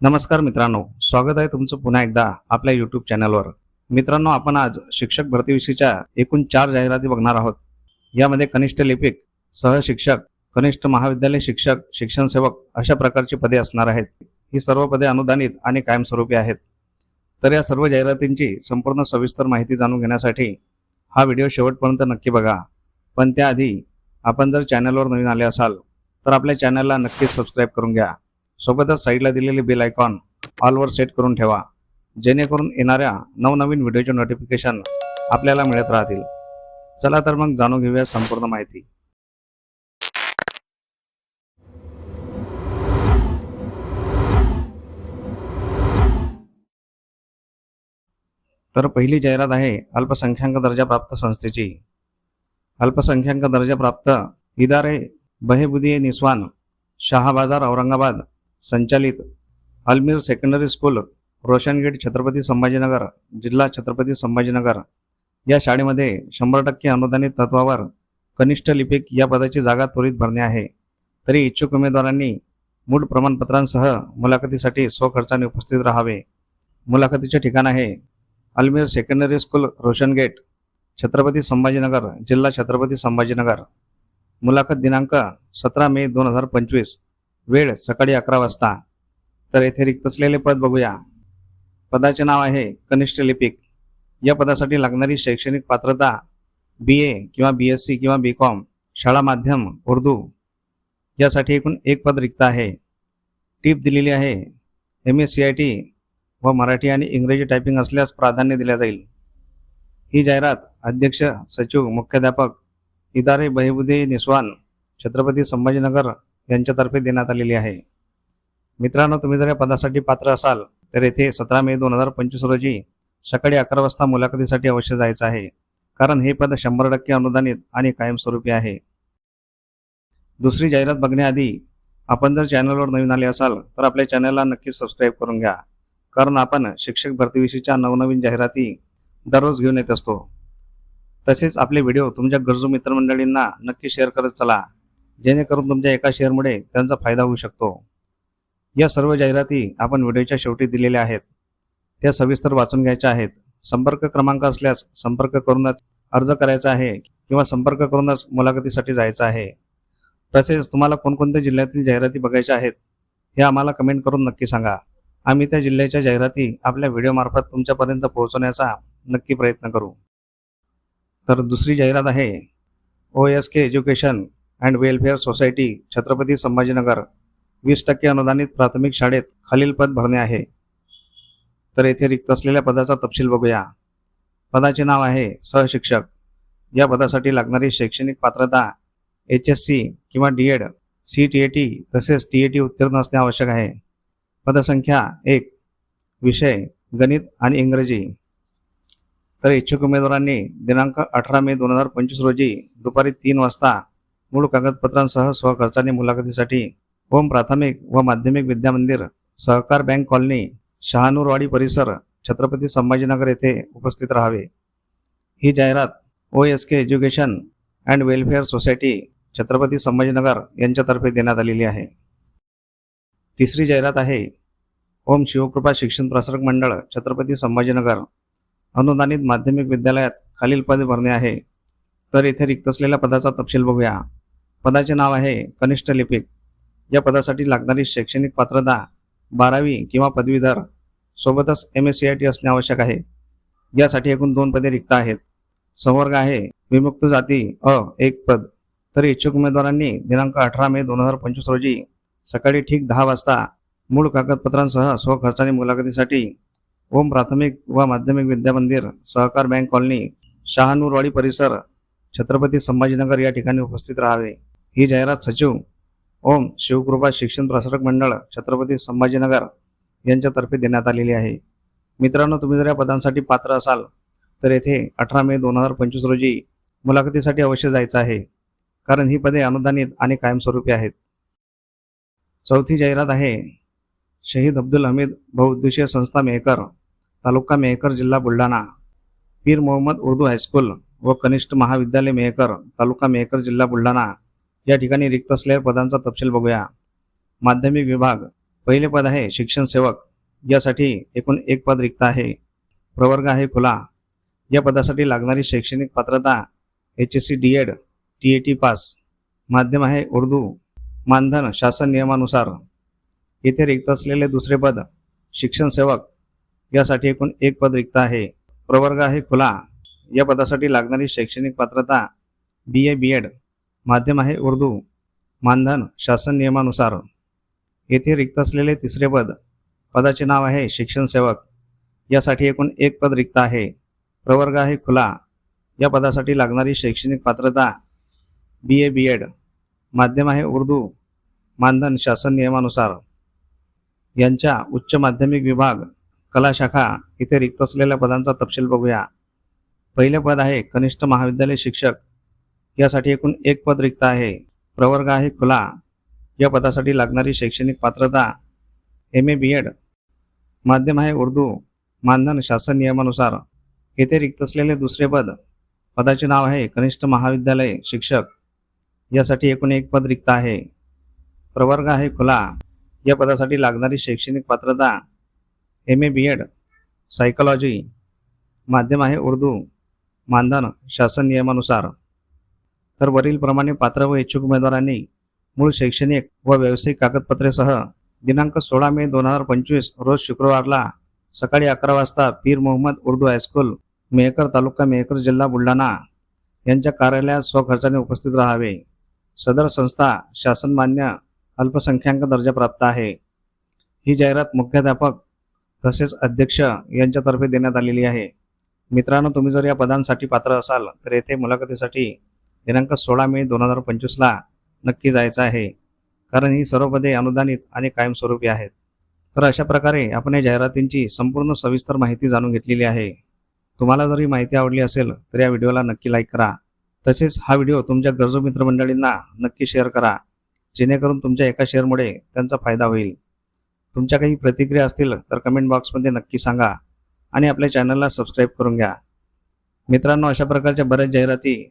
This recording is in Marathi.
नमस्कार मित्रांनो स्वागत आहे तुमचं पुन्हा एकदा आपल्या यूट्यूब चॅनलवर मित्रांनो आपण आज शिक्षक भरतीविषयीच्या एकूण चार जाहिराती बघणार आहोत. यामध्ये कनिष्ठ लिपिक सहशिक्षक कनिष्ठ महाविद्यालय शिक्षक शिक्षण सेवक अशा प्रकारची पदे असणार आहेत. ही सर्व पदे अनुदानित आणि कायमस्वरूपी आहेत. तर या सर्व जाहिरातींची संपूर्ण सविस्तर माहिती जाणून घेण्यासाठी हा व्हिडिओ शेवटपर्यंत नक्की बघा. पण त्याआधी आपण जर चॅनलवर नवीन आले असाल तर आपल्या चॅनलला नक्कीच सबस्क्राईब करून घ्या. सोबतच साईडला दिलेले बेल आयकॉन ऑलवर सेट करून ठेवा जेणेकरून येणाऱ्या नवनवीन व्हिडिओचे नोटिफिकेशन आपल्याला मिळत राहतील. चला तर मग जाणून घेऊया संपूर्ण माहिती. तर पहिली जाहिरात आहे अल्पसंख्याक दर्जाप्राप्त संस्थेची. अल्पसंख्याक दर्जाप्राप्त इदारे बहेबुदिये निस्वान शहाबाजार औरंगाबाद संचालित अल्मीर सेकंडरी स्कूल रोशनगेट छत्रपती संभाजीनगर जिल्हा छत्रपती संभाजीनगर. या शाळेमध्ये शंभर टक्के अनुदानित तत्वावर कनिष्ठ लिपिक या पदाची जागा त्वरित भरणे आहे. तरी इच्छुक उमेदवारांनी मूळ प्रमाणपत्रांसह मुलाखतीसाठी स्वखर्चाने उपस्थित राहावे. मुलाखतीचे ठिकाण आहे अल्मीर सेकंडरी स्कूल रोशनगेट छत्रपती संभाजीनगर जिल्हा छत्रपती संभाजीनगर. मुलाखत दिनांक सतरा मे दोन हजार पंचवीस. वेळ सकाळी अकरा वाजता. तर येथे रिक्त असलेले पद बघूया. पदाचे नाव आहे कनिष्ठ लिपिक. या पदासाठी लागणारी शैक्षणिक पात्रता बी ए किंवा बी एस सी किंवा बी कॉम शाळा माध्यम उर्दू यासाठी एकूण एक पद रिक्त आहे. टीप दिलेली आहे. M S C I T व मराठी आणि इंग्रजी टायपिंग असल्यास प्राधान्य दिले जाईल. ही जाहिरात अध्यक्ष सचिव मुख्याध्यापक इदारे बहिबुदे निस्वान छत्रपती संभाजीनगर यांच्यातर्फे देण्यात आलेली आहे. मित्रांनो तुम्ही जर या पदासाठी पात्र असाल तर येथे सतरा मे दोन हजार पंचवीस रोजी सकाळी अकरा वाजता मुलाखतीसाठी अवश्य जायचं आहे. कारण हे पद शंभर टक्के अनुदानित आणि कायमस्वरूपी आहे. दुसरी जाहिरात बघण्याआधी आपण जर चॅनलवर नवीन आले असाल तर आपल्या चॅनलला नक्की सबस्क्राईब करून घ्या. कारण आपण शिक्षक भरतीविषयीच्या नवनवीन जाहिराती दररोज घेऊन येत असतो. तसेच आपले व्हिडिओ तुमच्या गरजू मित्रमंडळींना नक्की शेअर करत चला. जेणेकरून तुमच्या एका शेअरमुळे त्यांचा फायदा होऊ शकतो. या सर्व जाहिराती आपण व्हिडिओच्या शेवटी दिलेल्या आहेत. त्या सविस्तर वाचून घ्यायच्या आहेत. संपर्क क्रमांक असल्यास संपर्क करूनच अर्ज करायचा आहे किंवा संपर्क करूनच मुलाखतीसाठी जायचं आहे. तसेच तुम्हाला कोणकोणत्या जिल्ह्यातील जाहिराती बघायच्या आहेत हे आम्हाला कमेंट करून नक्की सांगा. आम्ही त्या जिल्ह्याच्या जाहिराती आपल्या व्हिडिओमार्फत तुमच्यापर्यंत पोहोचवण्याचा नक्की प्रयत्न करू. तर दुसरी जाहिरात आहे. O S K education and welfare society Chhatrapati Sambhajinagar वीस टक्के अनुदानित प्राथमिक शाळेत खालील पद भरणे आहे. तर येथे रिक्त असलेल्या पदाचा तपशील बघूया. पदाचे नाव आहे सहशिक्षक. या पदासाठी लागणारी शैक्षणिक पात्रता एच एस सी किंवा D Ed C T A T तसेच टी ए टी उत्तीर्ण असणे आवश्यक आहे. पदसंख्या एक विषय गणित आणि इंग्रजी. तर इच्छुक उमेदवारांनी दिनांक अठरा मे दोन हजार पंचवीस रोजी दुपारी तीन वाजता मूळ कागदपत्रांसह स्वखर्चाने मुलाखतीसाठी ओम प्राथमिक व माध्यमिक विद्यामंदिर सहकार बँक कॉलनी शहानूरवाडी परिसर छत्रपती संभाजीनगर येथे उपस्थित राहावे. ही जाहिरात O S K education and welfare society Chhatrapati Sambhajinagar यांच्यातर्फे देण्यात आलेली आहे. तिसरी जाहिरात आहे ओम शिवकृपा शिक्षण प्रसारक मंडळ छत्रपती संभाजीनगर. अनुदानित माध्यमिक विद्यालयात खालील पद भरणे आहे. तर येथे रिक्त असलेल्या पदाचा तपशील बघूया. पदाचे नाव आहे कनिष्ठ लिपिक. या पदासाठी लागणारी शैक्षणिक पात्रता बारावी किंवा पदवीधर सोबतच M S C I T असणे आवश्यक आहे. यासाठी एकूण दोन पदे रिक्त आहेत. संवर्ग आहे विमुक्त जाती अ एक पद. तर इच्छुक उमेदवारांनी दिनांक अठरा मे दोन हजार पंचवीस रोजी सकाळी ठीक दहा वाजता मूळ कागदपत्रांसह स्वखर्चाने मुलाखतीसाठी ओम प्राथमिक व माध्यमिक विद्यामंदिर सहकार बँक कॉलनी शहानूरवाडी परिसर छत्रपती संभाजीनगर या ठिकाणी उपस्थित राहावे. ही जाहिरात सचिव ओम शिवकृपा शिक्षण प्रसारक मंडळ छत्रपती संभाजीनगर यांच्यातर्फे देण्यात आलेली आहे. मित्रांनो तुम्ही जर या पदांसाठी पात्र असाल तर येथे अठरा मे दोन हजार पंचवीस रोजी मुलाखतीसाठी अवश्य जायचं आहे कारण ही पदे अनुदानित आणि कायमस्वरूपी आहेत. चौथी जाहिरात आहे शहीद अब्दुल हमीद बहुउद्देशीय संस्था मेहकर तालुका मेहकर जिल्हा बुलढाणा. पीर मोहम्मद उर्दू हायस्कूल व कनिष्ठ महाविद्यालय मेहकर तालुका मेहकर जिल्हा बुलढाणा. या ठिकाणी रिक्त असलेल्या पदांचा तपशील बघूया. माध्यमिक विभाग पहिले पद आहे शिक्षण सेवक यासाठी एकूण एक पद रिक्त आहे. प्रवर्ग आहे खुला. या पदासाठी लागणारी शैक्षणिक पात्रता H S C D Ed T A T pass. माध्यम आहे उर्दू. मानधन शासन नियमानुसार. येथे रिक्त असलेले दुसरे पद शिक्षण सेवक यासाठी एकूण एक पद रिक्त आहे. प्रवर्ग आहे खुला. या पदासाठी लागणारी शैक्षणिक पात्रता बी ए बी एड माध्यम आहे उर्दू मानधन शासन नियमानुसार. येथे रिक्त असलेले तिसरे पद पदाचे नाव आहे शिक्षण सेवक. यासाठी एकूण एक पद रिक्त आहे. प्रवर्ग आहे खुला. या पदासाठी लागणारी शैक्षणिक पात्रता बी ए बी एड माध्यम आहे उर्दू मानधन शासन नियमानुसार. यांच्या उच्च माध्यमिक विभाग कला शाखा इथे रिक्त असलेल्या पदांचा तपशील बघूया. पहिले पद आहे कनिष्ठ महाविद्यालय शिक्षक. यासाठी एकूण एक पद रिक्त आहे. प्रवर्ग आहे खुला. या पदासाठी लागणारी शैक्षणिक पात्रता एम ए बी एड माध्यम आहे उर्दू. मानधन शासन नियमानुसार. येथे रिक्त असलेले दुसरे पद. पदाचे नाव आहे कनिष्ठ महाविद्यालय शिक्षक. यासाठी एकूण एक पद रिक्त आहे. प्रवर्ग आहे खुला. या पदासाठी लागणारी शैक्षणिक पात्रता M A B Ed psychology माध्यम आहे उर्दू. मानधन शासन नियमानुसार. तर वरीलप्रमाणे पात्र व इच्छुक उमेदवारांनी मूळ शैक्षणिक व व्यावसायिक कागदपत्रेसह दिनांक सोळा मे दोन हजार पंचवीस रोज शुक्रवारला सकाळी अकरा वाजता पीर मोहम्मद उर्दू हायस्कूल मेहकर तालुका मेहकर जिल्हा बुलढाणा यांच्या कार्यालयात स्वखर्चाने उपस्थित राहावे. सदर संस्था शासनमान्य अल्पसंख्याक दर्जा प्राप्त आहे. ही जाहिरात मुख्याध्यापक तसेच अध्यक्ष यांच्यातर्फे देण्यात आलेली आहे. मित्रांनो तुम्ही जर या पदांसाठी पात्र असाल तर येथे मुलाखतीसाठी दिनांक सोळा मे दोन हजार पंचवीसला नक्की जायचं आहे. कारण ही सर्व पदे अनुदानित आणि कायमस्वरूपी आहेत. तर अशा प्रकारे आपण या जाहिरातींची संपूर्ण सविस्तर माहिती जाणून घेतलेली आहे. तुम्हाला जर ही माहिती आवडली असेल तर या व्हिडिओला नक्की लाईक करा. तसेच हा व्हिडिओ तुमच्या गरजू मित्रमंडळींना नक्की शेअर करा. जेणेकरून तुमच्या एका शेअरमुळे त्यांचा फायदा होईल. तुमच्या काही प्रतिक्रिया असतील तर कमेंट बॉक्समध्ये नक्की सांगा आणि आपल्या चॅनलला सबस्क्राईब करून घ्या. मित्रांनो अशा प्रकारच्या बऱ्याच जाहिराती